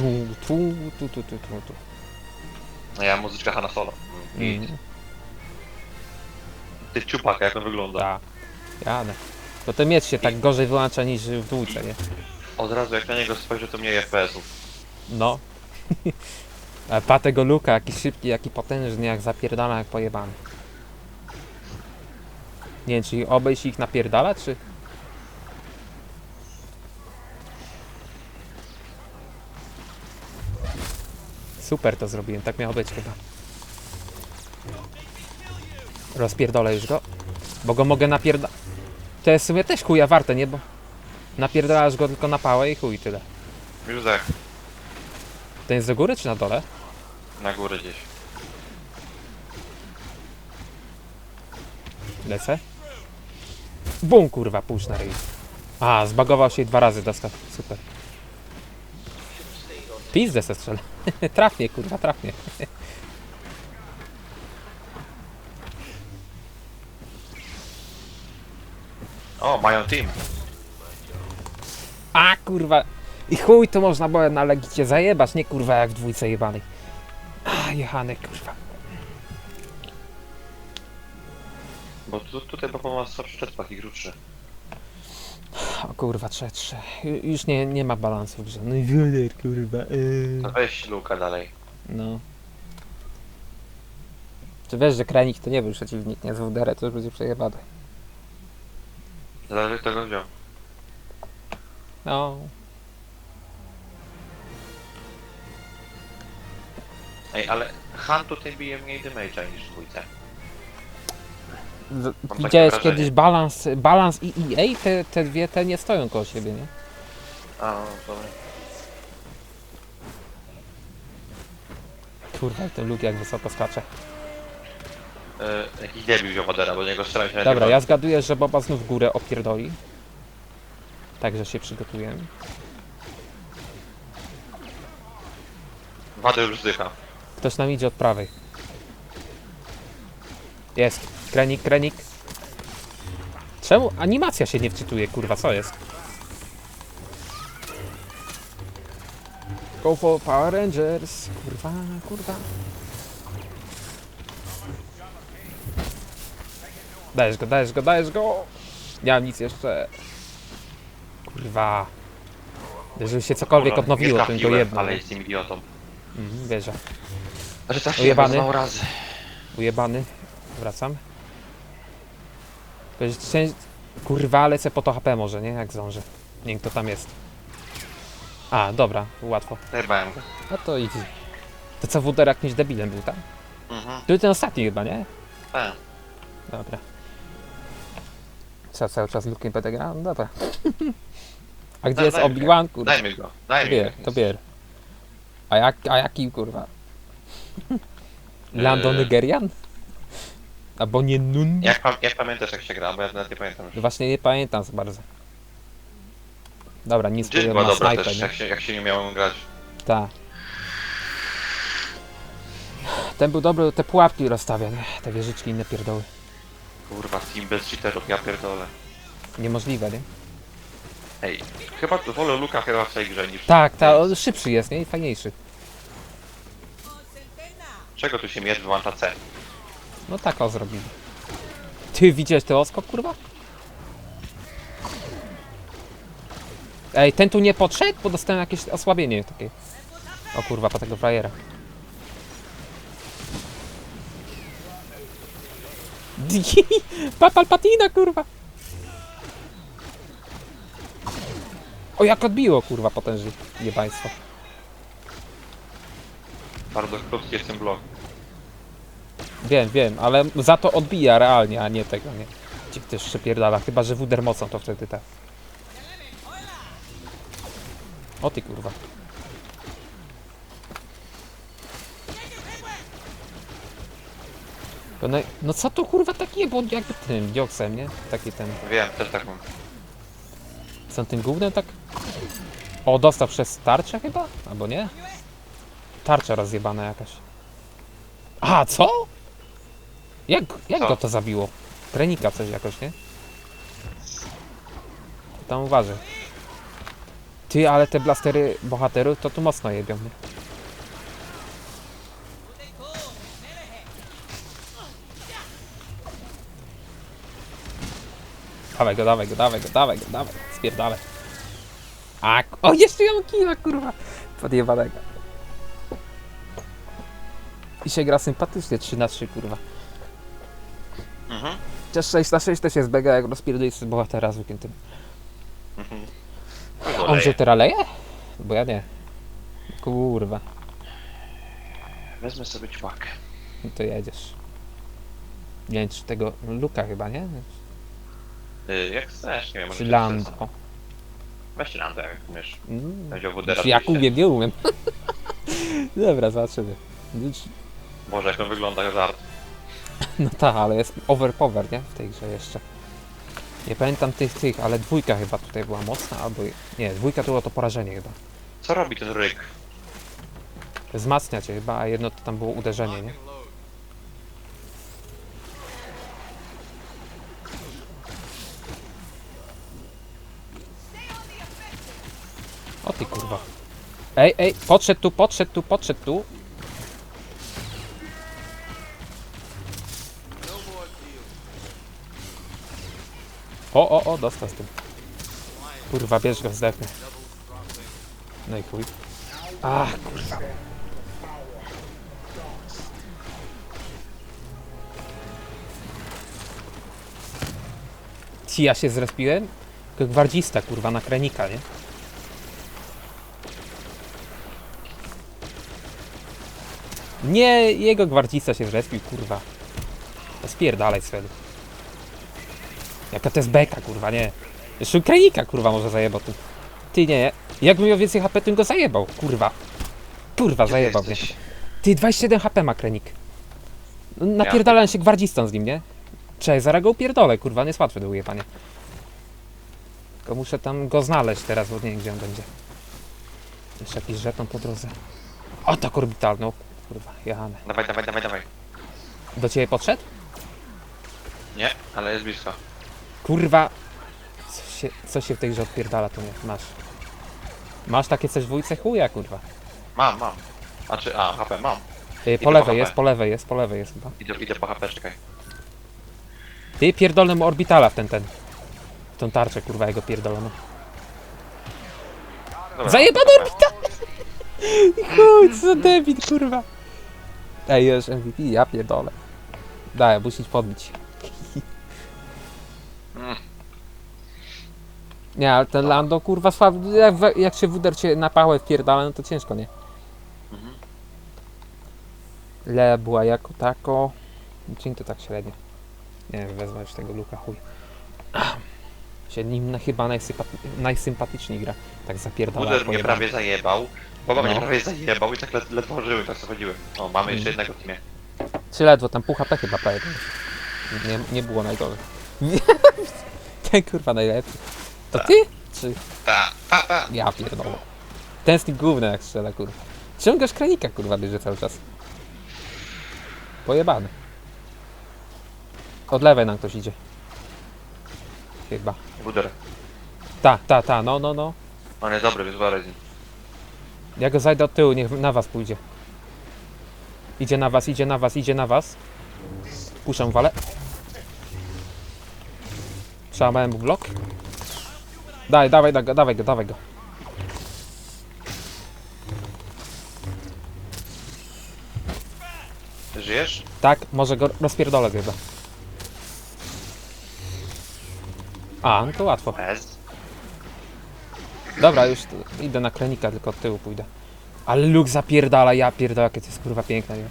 Tu, tu, tu, tu, tu, tu, tu. No ja muzyczka Hanna Solo. Mm, ty ciupaka, jak on wygląda. tak. Jadę. Bo ten miecz się tak gorzej wyłącza niż w dwójce, nie? Od razu jak na niego spojrzę, to mniej FPS-ów. No. A pa tego luka, jaki szybki, jaki potężny, jak zapierdala, jak pojebany. Nie wiem, czy obejść ich napierdala, czy... Super to zrobiłem, tak miało być chyba. Rozpierdolę już go, bo go mogę napierda... To jest w sumie też chuja warte, nie? Bo napierdalasz go tylko na pałę i chuj tyle. Już tak, Ten jest do góry czy na dole? na górę gdzieś. Lecę. Bum, kurwa, puść na ryj. A, zbagował się i dwa razy dostał. Super. Pizdę se strzelę. trafnie, kurwa, trafnie. O, mają team. A, kurwa. I chuj, to można było na legicie zajebać, nie kurwa jak w dwójce jebanej. A, jechany, kurwa. Bo tu, tutaj bo ma słabszy jetpack i krótszy. O kurwa, trze, trze. Ju- Już nie, nie ma balansu w grze. No i kurwa. Yy. To weź Luka dalej. No. Czy wiesz, że kranik to nie był przeciwnik, nie z WDR, to już będzie przejebane. Zależy kto go wziął. No. Ej, ale Han tutaj bije mniej damage'a niż w dwójce. Takie Widziałeś wrażenie. kiedyś balans, balans i EA? Te, te dwie te nie stoją koło siebie, nie? A, no dobra. Kurwa, ten Luke jak wysoko skacze. E, jakiś debil wziął bo niego strzelam się na Dobra, ja zgaduję, że Boba znów górę opierdoli. Także się przygotuję. Wadę już zdycha. Ktoś nam idzie od prawej. Jest. Krenik, krenik. Czemu animacja się nie wczytuje, kurwa, co jest? Go for Power Rangers. Kurwa, kurwa. Dajesz go, dajesz go, dajesz go. Nie mam nic jeszcze. Kurwa. Żeby się cokolwiek Kurwa, odnowiło, nie tylko trafiłem, jedno. Ale jestem idiotą. Mhm, wierzę. Znaczy trafiłem Ujebany. razy. Ujebany. Wracam. Kurwa, lecę po to HP może, nie? Jak zdążę. Nie wiem, kto tam jest. A, dobra, łatwo. Zajebałem go. No to easy. To co, Wuder jakimś debilem był, tak? Mhm. To ten ostatni chyba, nie? Tak. Dobra. Co, cały czas Luke'em będę grał? No dobra. A gdzie Daj- jest Obi-Wan, kurwa? Dajmy go. Dajmy Bier, go. to bier. A, jak, a jaki, kurwa? Lando Eee. Nigerian? Albo nie Nun? Jak, pam jak pamiętasz jak się gra, bo ja nawet nie pamiętam już. Właśnie nie pamiętam za bardzo. Dobra, nic była na dobra też, nie? jak się, jak się nie umiałem grać. Tak. Ten był dobry, te pułapki rozstawia, nie? Te wieżyczki inne pierdoły. Kurwa, team bez cheaterów, ja pierdolę. Niemożliwe, nie? Ej, chyba to wolę Luka chyba w tej grze niż... Tak, ta, on szybszy jest, nie? I fajniejszy. Czego tu się miecz wyłącza C? No tak o zrobili. Ty widziałeś ten oskok, kurwa? Ej, ten tu nie podszedł, bo dostałem jakieś osłabienie takie. O kurwa, po tego frajera. Papal patina, kurwa! O, jak odbiło, kurwa, potężnie. Nie państwo. Bardzo krótki jest ten blok. Wiem, wiem, ale za to odbija realnie, a nie tego, nie. Ci też przepierdala, chyba że wuder mocą to wtedy tak. O ty kurwa. No, no, co to kurwa takie, bo jakby tym dioksem, nie? Taki ten. Wiem, też tak mam. Co tym gównem tak? O, dostał przez tarczę chyba? Albo nie? Tarcza rozjebana jakaś. A, co? Jak, jak Co? go to zabiło? Trenika coś jakoś, nie? Tam uważaj. Ty, ale te blastery bohaterów to tu mocno jebią, nie? Dawaj go, dawaj go, dawaj go, dawaj go, dawaj, spierdalaj. A, k- o, jeszcze ja mam killa, kurwa, podjebanego. I się gra sympatycznie, 3 na 3 kurwa. Mhm. Chociaż 6 na 6 też jest mega, jak rozpierdolisz z bohatera zwykłym tym. Mhm. On się teraz leje? Bo ja nie. Kurwa, Wezmę sobie ćwakę. no to jedziesz. Nie wiem, czy tego Luka chyba, nie? Y, jak chcesz, nie wiem, może Czy to Lando. Weź Lando, jak umiesz. Mm. Będzie Wodera. Czy jak umiem, nie umiem. Dobra, zobaczymy. Boże, jak on wygląda, żart. No tak, ale jest overpower, nie? W tej grze jeszcze. Nie pamiętam tych, tych, ale dwójka chyba tutaj była mocna, albo... Nie, dwójka to było to porażenie chyba. Co robi ten ryk? Wzmacnia cię chyba, a jedno to tam było uderzenie, nie? O ty kurwa. Ej, ej, podszedł tu, podszedł tu, podszedł tu. O, o, o, dostał z tym. Kurwa, bierz go, zdechnę. No i chuj. Ach, kurwa. Ci, ja się zrespiłem? Tylko gwardzista, kurwa, na krenika, nie? Nie, jego gwardzista się zrespił, kurwa. Spierdalaj, Sven. Jaka to jest beka, kurwa, nie. Jeszcze krenika, kurwa, może zajebał tu. Ty nie, jakbym miał więcej HP, to bym go zajebał, kurwa. Kurwa, Gdzie zajebał mnie. jesteś? Ty, 27 HP ma krenik. No, Napierdalałem się gwardzistą z nim, nie? Cześć, zaraz go upierdolę, kurwa, nie jest łatwe do ujebania. Tylko muszę tam go znaleźć teraz, bo nie wiem, gdzie on będzie. Jeszcze jakiś żeton po drodze. O, tak orbitalny, o kurwa, jechane. Dawaj, dawaj, dawaj, dawaj. Do ciebie podszedł? Nie, ale jest blisko. Kurwa! Co się, co się w tej grze odpierdala, to nie, masz. Masz takie coś w dwójce chuja, kurwa. Mam, mam. A czy, a, HP mam. Yy, po po lewej HP. jest, po lewej jest, po lewej jest chyba. Idę, idę po HP, czekaj. Ty pierdolę mu orbitala w ten, ten. W tą tarczę, kurwa, jego pierdoloną. Dobra, Zajebany mam orbital! Chuj, co za debil, kurwa. Ej, już MVP, ja pierdolę. Daj, musisz podbić. Nie, ale ten Lando, kurwa, słaby. Jak, we- jak się wuder cię na pałę wpierdala, no to ciężko, nie? Mhm. Le była jako tako. Dzień to tak średnio. Nie wiem, wezmę już tego luka, chuj. Się nim na, chyba najsympaty- najsympatyczniej gra. Tak zapierdala. Buzer mnie prawie zajebał. Boba mnie No. prawie zajebał i tak led, ledwo żyły, tak schodziłem. O, mamy jeszcze Mm. jednego w teamie. Czy ledwo, tam pół HP chyba prawie. było. Nie, nie było najgorzej. Ten kurwa najlepszy. To ty? Czy Ta, ta, ta. ja pierdolę? Ten z tym gówno jak strzela kurwa. Czemu goś kranika kurwa bierze cały czas? Pojebany. Od lewej nam ktoś idzie. Chyba. Buder. Ta, ta, ta, no, no, no. On jest dobry, wyzwalaj z nim. Ja go zajdę od tyłu, niech na was pójdzie. Idzie na was, idzie na was, idzie na was. Puszczę walę. Przełamałem mu blok. Daj, dawaj, dawaj, dawaj go, dawaj go. Żyjesz? Tak, może go rozpierdolę chyba. A, no to łatwo. Ez. Dobra, już tu idę na krenika, tylko od tyłu pójdę. Ale Luke zapierdala, ja pierdolę, jakie to jest kurwa piękne. Nie?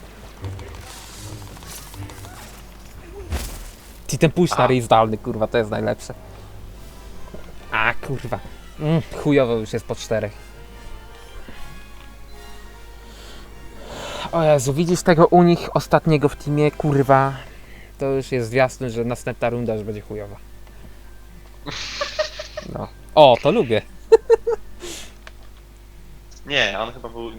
Ty ten push na A. ryj zdalny, kurwa, to jest najlepsze. A, kurwa. Mm, chujowo już jest po czterech. O Jezu, widzisz tego u nich ostatniego w teamie, kurwa. To już jest zwiastun, że następna runda już będzie chujowa. No. O, to lubię. Nie, on chyba był...